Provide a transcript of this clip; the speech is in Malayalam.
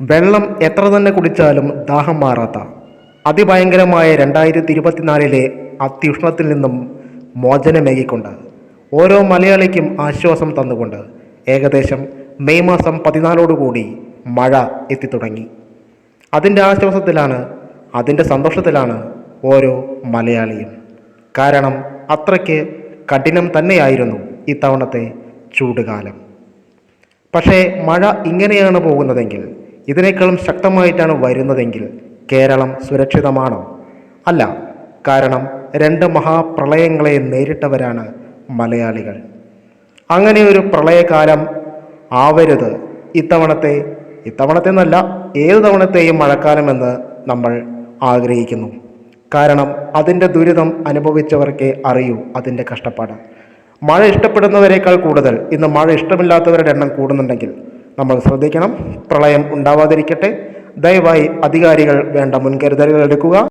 വെള്ളം എത്ര തന്നെ കുടിച്ചാലും ദാഹം മാറാത്ത അതിഭയങ്കരമായ രണ്ടായിരത്തി ഇരുപത്തിനാലിലെ അത്യുഷ്ണത്തിൽ നിന്നും മോചനമേകിക്കൊണ്ട് ഓരോ മലയാളിക്കും ആശ്വാസം തന്നുകൊണ്ട് ഏകദേശം മെയ് മാസം പതിനാലോടുകൂടി മഴ എത്തിത്തുടങ്ങി. അതിന്റെ ആശ്വാസത്തിലാണ് അതിന്റെ സന്തോഷത്തിലാണ് ഓരോ മലയാളിയും. കാരണം അത്രയ്ക്ക് കഠിനം തന്നെയായിരുന്നു ഇത്തവണത്തെ ചൂടുകാലം. പക്ഷേ മഴ ഇങ്ങനെയാണ് പോകുന്നതെങ്കിൽ ഇതിനേക്കാളും ശക്തമായിട്ടാണ് വരുന്നതെങ്കിൽ കേരളം സുരക്ഷിതമാണോ? അല്ല കാരണം രണ്ട് മഹാപ്രളയങ്ങളെ നേരിട്ടവരാണ് മലയാളികൾ. അങ്ങനെ ഒരു പ്രളയകാലം ആവരുത്. ഇത്തവണത്തെ ഇത്തവണത്തെ എന്നല്ല ഏത് തവണത്തെയും മഴക്കാലമെന്ന് നമ്മൾ ആഗ്രഹിക്കുന്നു. കാരണം അതിന്റെ ദുരിതം അനുഭവിച്ചവർക്കേ അറിയൂ അതിന്റെ കഷ്ടപ്പാട്. മഴ ഇഷ്ടപ്പെടുന്നവരെക്കാൾ കൂടുതൽ ഇന്ന് മഴ ഇഷ്ടമില്ലാത്തവരുടെ എണ്ണം കൂടുന്നുണ്ടെങ്കിൽ നമ്മൾ ശ്രദ്ധിക്കണം. പ്രളയം ഉണ്ടാവാതിരിക്കട്ടെ. ദയവായി അധികാരികൾ വേണ്ട മുൻകരുതലുകൾ എടുക്കുക.